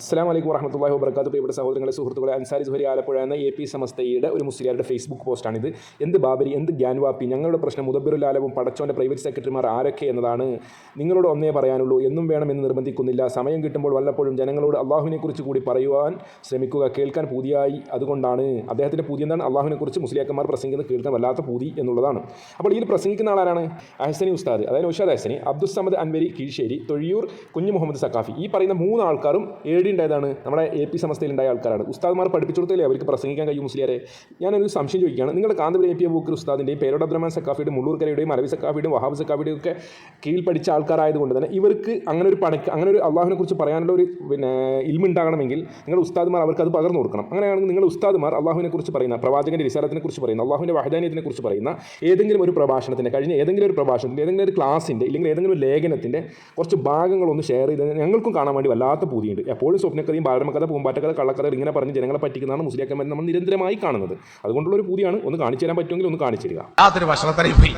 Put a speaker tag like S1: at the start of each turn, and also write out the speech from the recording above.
S1: അസ്സാം വലൈക്കും വറഹമത്തല്ലാഹി വബർക്കാത്തു പ്രിയപ്പെട്ട സഹോദരങ്ങളെ സുഹൃത്തുക്കളെ അൻസാരി സുഹരി ആലപ്പുഴ എന്ന എ പി സമസ്തയുടെ ഒരു മുസ്ലിയാരുടെ ഫേസ്ബുക്ക് പോസ്റ്റാണിത് എന്ത് ബാബരി എന്ത് ഗ്യാൻവാപ്പി ഞങ്ങളുടെ പ്രശ്നം മുതബിറുലാലവും പടച്ചോന്റെ പ്രൈവറ്റ് സെക്രട്ടറിമാർ ആരൊക്കെ എന്നതാണ് നിങ്ങളോട് ഒന്നേ പറയാനുള്ളൂ. എന്നും വേണമെന്ന് നിർബന്ധിക്കുന്നില്ല. സമയം കിട്ടുമ്പോൾ വല്ലപ്പോഴും ജനങ്ങളോട് അള്ളാഹുവിനെക്കുറിച്ച് കൂടി പറയുവാൻ ശ്രമിക്കുക കേൾക്കാൻ പൂതിയായി. അതുകൊണ്ടാണ് അദ്ദേഹത്തിന്റെ പൂതി എന്താണ്? അള്ളാഹുവിനെക്കുറിച്ച് മുസ്ലിയാക്കന്മാർ പ്രസംഗിക്കുന്നത് കേൾക്കാൻ വല്ലാത്ത പൂതി എന്നുള്ളതാണ്. അപ്പോൾ ഇതിൽ പ്രസംഗിക്കുന്ന ആളാരാണ് അഹസനി ഉസ്താദ്. അതായത് ഉഷാദ് അഹസനി അബ്ദുസമദ് അൻവരി കീഴ്ശേരി തൊഴിയൂർ കുഞ്ഞു മുഹമ്മദ് സക്കാഫി ഈ പറയുന്ന മൂന്ന് ആൾക്കാരും ഏടി ഉണ്ടായതാണ് നമ്മുടെ എ പി സമസ്തയിൽ ഉണ്ടായ ആൾക്കാരാണ്. ഉസ്താദ്മാർ പഠിപ്പിച്ചു കൊടുത്തല്ലേ അവർക്ക് പ്രസംഗിക്കാൻ കഴിയും മുസ്ലിയാരെ? ഞാനൊരു സംശയം ചോദിക്കുകയാണ്. നിങ്ങളുടെ കാന്തപുരം എ പി ബൂക്കർ ഉസ്താദിന്റെയും പേരോട് അബ്ദുറഹ്മാൻ സക്കാഫിയുടെയും മുള്ളൂർക്കരയുടെയും അലവി സക്കാഫിയുടെയും വഹാബ് സക്കാഫിയുടെയും ഒക്കെ കീഴിൽ പഠിച്ച ആൾക്കാരായതുകൊണ്ട് തന്നെ ഇവർക്ക് അങ്ങനെ ഒരു പണക്ക് അങ്ങനെ ഒരു അള്ളാഹുവിനെ കുറിച്ച് പറയാനുള്ള ഒരു പിന്നെ ഇൽമുണ്ടാകണമെങ്കിൽ നിങ്ങൾ ഉസ്താദ്മാർ അവർക്ക് അത് പകർന്നു കൊടുക്കണം. അങ്ങനെയാണെങ്കിൽ നിങ്ങൾ ഉസ്താദ്മാർ അള്ളാഹുവിനെ കുറിച്ച് പറയുന്ന പ്രവാചകന്റെ വിശാലത്തിനെ കുറിച്ച് പറയുന്ന അള്ളാഹുവിന്റെ വഹദാനിയത്തിനെ കുറിച്ച് പറയുന്ന ഏതെങ്കിലും ഒരു പ്രഭാഷണത്തിന്റെ കഴിഞ്ഞ ഏതെങ്കിലും ഒരു പ്രഭാഷണത്തിന്റെ ഏതെങ്കിലും ഒരു ക്ലാസ്സിന്റെ ഇല്ലെങ്കിൽ ഏതെങ്കിലും ഒരു ലേഖനത്തിന്റെ കുറച്ച് ഭാഗങ്ങളൊന്ന് ഷെയർ ചെയ്ത് ഞങ്ങൾക്കും കാണാൻ വേണ്ടി വല്ലാത്ത പൂതിയുണ്ട്. എപ്പോഴും സ്വപ്നക്കഥയും ബാലരമക്കഥ പൂമ്പാറ്റക്കഥ കള്ളക്കഥ ഇങ്ങനെ പറഞ്ഞ് ജനങ്ങളെ പറ്റിക്കുന്നതാണ് മുസ്ലിയാക്കന്മാർ നമ്മൾ നിരന്തരമായി കാണുന്നത്. അതുകൊണ്ടുള്ള ഒരു പൂതിയാണ്. ഒന്ന് കാണിച്ചു തരാൻ പറ്റുമെങ്കിൽ ഒന്ന് കാണിച്ചു തരിക.
S2: അതൊരു ഭക്ഷണത്തരയും പോയി